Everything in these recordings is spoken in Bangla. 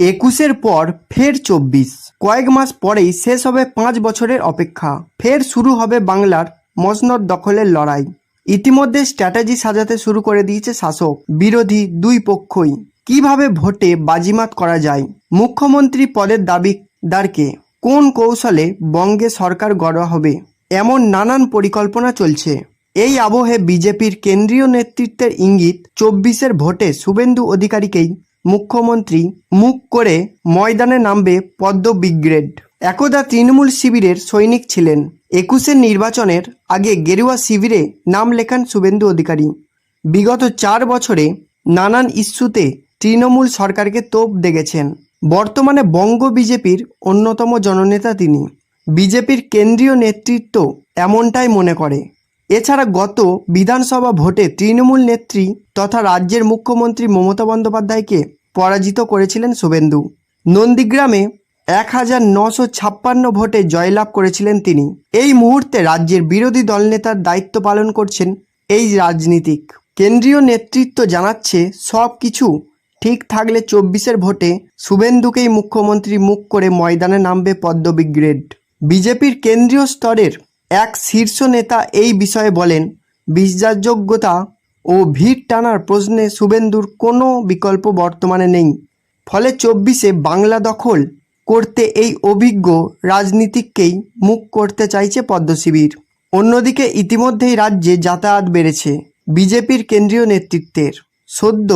একুশের পর ফের চব্বিশ। কয়েক মাস পরেই শেষ হবে পাঁচ বছরের অপেক্ষা। ফের শুরু হবে বাংলার মসনদ দখলের লড়াই। ইতিমধ্যে স্ট্র্যাটেজি সাজাতে শুরু করে দিয়েছে শাসক। বিরোধী দুই পক্ষই। কীভাবে ভোটে বাজিমাত করা যায়? মুখ্যমন্ত্রী পদের দাবিদারকে কোন কৌশলে বঙ্গে সরকার গড়া হবে? এমন নানান পরিকল্পনা চলছে। এই আবহে বিজেপির কেন্দ্রীয় নেতৃত্বের ইঙ্গিত চব্বিশের ভোটে শুভেন্দু অধিকারীকেই মুখ্যমন্ত্রী মুখ করে ময়দানে নামবে পদ্ম ব্রিগেড। একদা তৃণমূল শিবিরের সৈনিক ছিলেন। একুশের নির্বাচনের আগে গেরুয়া শিবিরে নাম লেখান শুভেন্দু অধিকারী। বিগত চার বছরে নানান ইস্যুতে তৃণমূল সরকারকে তোপ দেখেছেন বর্তমানে বঙ্গ বিজেপির অন্যতম জননেতা তিনি। বিজেপির কেন্দ্রীয় নেতৃত্ব এমনটাই মনে করে। এছাড়া গত বিধানসভা ভোটে তৃণমূল নেত্রী তথা রাজ্যের মুখ্যমন্ত্রী মমতা বন্দ্যোপাধ্যায়কে পরাজিত করেছিলেন শুভেন্দু। নন্দীগ্রামে এক হাজার নশো ছাপ্পান্ন ভোটে জয়লাভ করেছিলেন তিনি। এই মুহূর্তে রাজ্যের বিরোধী দলনেতার দায়িত্ব পালন করছেন এই রাজনীতিক। কেন্দ্রীয় নেতৃত্ব জানাচ্ছে সব কিছু ঠিক থাকলে চব্বিশের ভোটে শুভেন্দুকেই মুখ্যমন্ত্রী মুখ করে ময়দানে নামবে পদ্ম বিজেপির কেন্দ্রীয় স্তরের এক শীর্ষ নেতা এই বিষয়ে বলেন, বিশ্বাসযোগ্যতা ও ভিড় টানার প্রশ্নে শুভেন্দুর কোনো বিকল্প বর্তমানে নেই। ফলে চব্বিশে বাংলা দখল করতে এই অভিজ্ঞ রাজনীতিককেই মুখ করতে চাইছে পদ্মশিবির। অন্যদিকে ইতিমধ্যেই রাজ্যে যাতায়াত বেড়েছে বিজেপির কেন্দ্রীয় নেতৃত্বের। সদ্য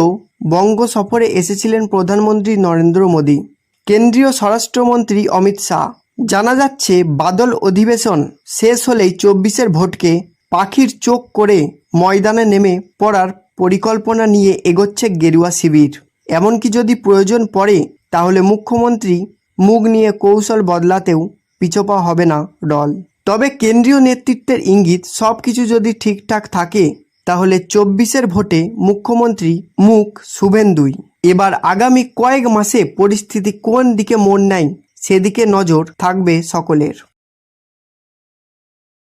বঙ্গ সফরে এসেছিলেন প্রধানমন্ত্রী নরেন্দ্র মোদী। কেন্দ্রীয় স্বরাষ্ট্রমন্ত্রী অমিত শাহ। জানা যাচ্ছে, বাদল অধিবেশন শেষ হলেই চব্বিশের ভোটকে পাখির চোখ করে ময়দানে নেমে পড়ার পরিকল্পনা নিয়ে এগোচ্ছে গেরুয়া শিবির। এমনকি যদি প্রয়োজন পড়ে, তাহলে মুখ্যমন্ত্রী মুখ নিয়ে কৌশল বদলাতেও পিছপা হবে না দল। তবে কেন্দ্রীয় নেতৃত্বের ইঙ্গিত সব কিছু যদি ঠিকঠাক থাকে, তাহলে চব্বিশের ভোটে মুখ্যমন্ত্রী মুখ শুভেন্দুই। এবার আগামী কয়েক মাসে পরিস্থিতি কোন দিকে মন নেয় সেদিকে নজর থাকবে সকলের।